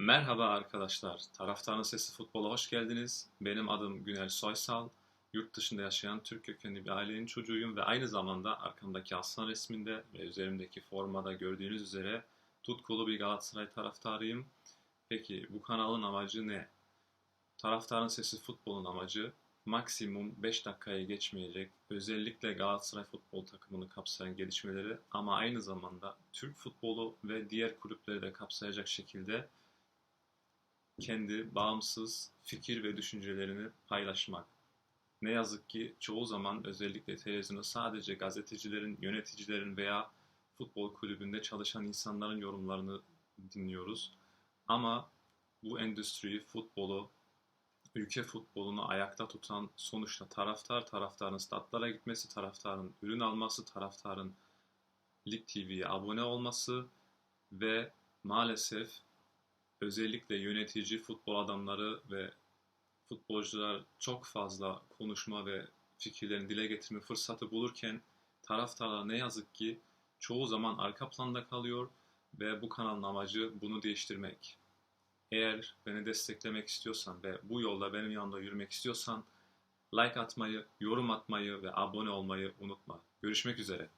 Merhaba arkadaşlar, Taraftarın Sesi Futbol'a hoş geldiniz. Benim adım Günel Soysal. Yurt dışında yaşayan Türk kökenli bir ailenin çocuğuyum ve aynı zamanda arkamdaki aslan resminde ve üzerimdeki formada gördüğünüz üzere tutkulu bir Galatasaray taraftarıyım. Peki bu kanalın amacı ne? Taraftarın Sesi Futbol'un amacı maksimum 5 dakikaya geçmeyecek, özellikle Galatasaray futbol takımını kapsayan gelişmeleri ama aynı zamanda Türk futbolu ve diğer kulüpleri de kapsayacak şekilde kendi bağımsız fikir ve düşüncelerini paylaşmak. Ne yazık ki çoğu zaman özellikle televizyonda sadece gazetecilerin, yöneticilerin veya futbol kulübünde çalışan insanların yorumlarını dinliyoruz. Ama bu endüstriyi, futbolu, ülke futbolunu ayakta tutan sonuçta taraftar, taraftarın statlara gitmesi, taraftarın ürün alması, taraftarın Lig TV'ye abone olması ve maalesef özellikle yönetici, futbol adamları ve futbolcular çok fazla konuşma ve fikirlerini dile getirme fırsatı bulurken taraftarlar ne yazık ki çoğu zaman arka planda kalıyor ve bu kanalın amacı bunu değiştirmek. Eğer beni desteklemek istiyorsan ve bu yolda benim yanımda yürümek istiyorsan like atmayı, yorum atmayı ve abone olmayı unutma. Görüşmek üzere.